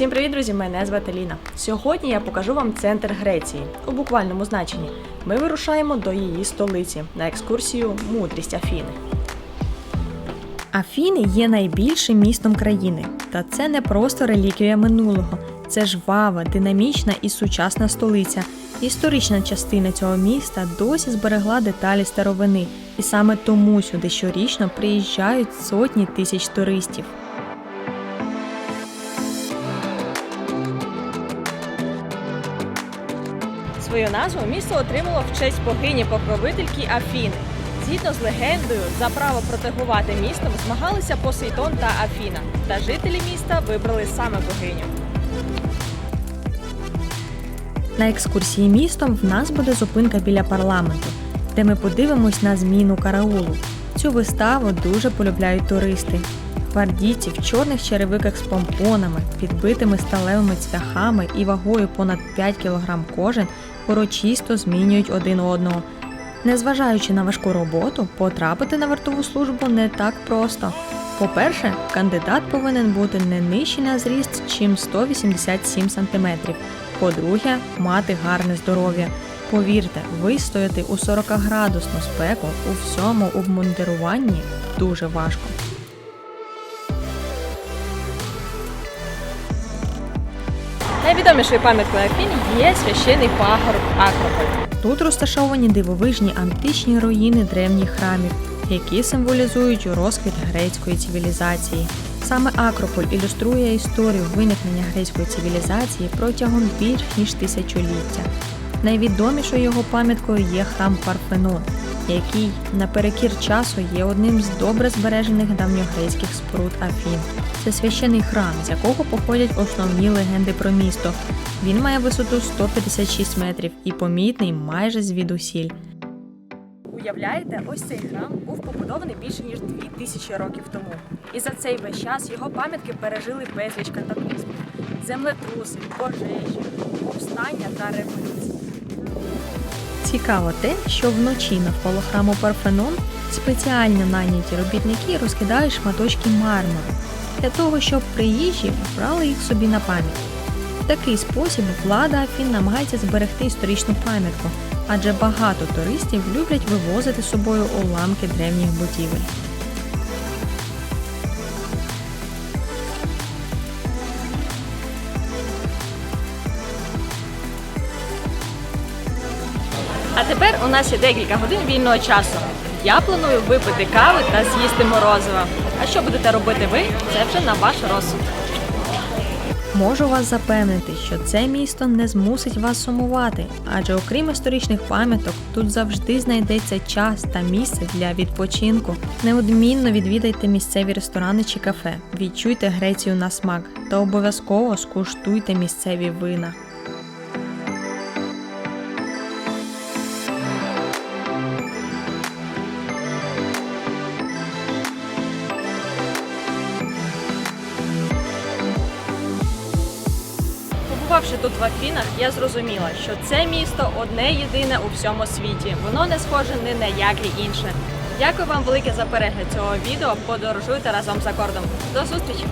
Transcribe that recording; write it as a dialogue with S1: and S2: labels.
S1: Всім привіт, друзі! Мене звати Ліна. Сьогодні я покажу вам центр Греції у буквальному значенні. Ми вирушаємо до її столиці на екскурсію Мудрість Афіни. Афіни є найбільшим містом країни, та це не просто реліквія минулого. Це жвава, динамічна і сучасна столиця. Історична частина цього міста досі зберегла деталі старовини, і саме тому сюди щорічно приїжджають сотні тисяч туристів. Свою назву місто отримало в честь богині покровительки Афіни. Згідно з легендою, за право протегувати містом змагалися Посейдон та Афіна, та жителі міста вибрали саме богиню. На екскурсії містом в нас буде зупинка біля парламенту, де ми подивимось на зміну караулу. Цю виставу дуже полюбляють туристи. Гвардійці в чорних черевиках з помпонами, підбитими сталевими цвяхами і вагою понад 5 кг кожен урочисто змінюють один одного. Незважаючи на важку роботу, потрапити на вартову службу не так просто. По-перше, кандидат повинен бути не нижчий на зріст, чим 187 см. По-друге, мати гарне здоров'я. Повірте, вистояти у 40-градусну спеку у всьому обмундируванні дуже важко. Найвідомішою пам'яткою Афін є священий пагорб Акрополь. Тут розташовані дивовижні античні руїни древніх храмів, які символізують розквіт грецької цивілізації. Саме Акрополь ілюструє історію виникнення грецької цивілізації протягом більш ніж тисячоліття. Найвідомішою його пам'яткою є храм Парфенон, який наперекір часу є одним з добре збережених давньогрецьких споруд Афін. Це священий храм, з якого походять основні легенди про місто. Він має висоту 156 метрів і помітний майже звідусіль. Уявляєте, ось цей храм був побудований більше ніж 2000 років тому. І за цей весь час його пам'ятки пережили безліч катаклізмів, землетруси, пожежі, повстання та революції. Цікаво те, що вночі навколо храму Парфенон спеціально найняті робітники розкидають шматочки мармуру для того, щоб приїжджі брали їх собі на пам'ять. В такий спосіб влада Афін намагається зберегти історичну пам'ятку, адже багато туристів люблять вивозити з собою уламки древніх будівель. А тепер у нас є декілька годин вільного часу. Я планую випити кави та з'їсти морозиво. А що будете робити ви? Це вже на ваш розсуд. Можу вас запевнити, що це місто не змусить вас сумувати, адже окрім історичних пам'яток, тут завжди знайдеться час та місце для відпочинку. Неодмінно відвідайте місцеві ресторани чи кафе, відчуйте Грецію на смак та обов'язково скуштуйте місцеві вина. Побувавши тут в Афінах, я зрозуміла, що це місто одне єдине у всьому світі. Воно не схоже ні на яке інше. Дякую вам велике за перегляд цього відео. Подорожуйте разом за кордом. До зустрічі!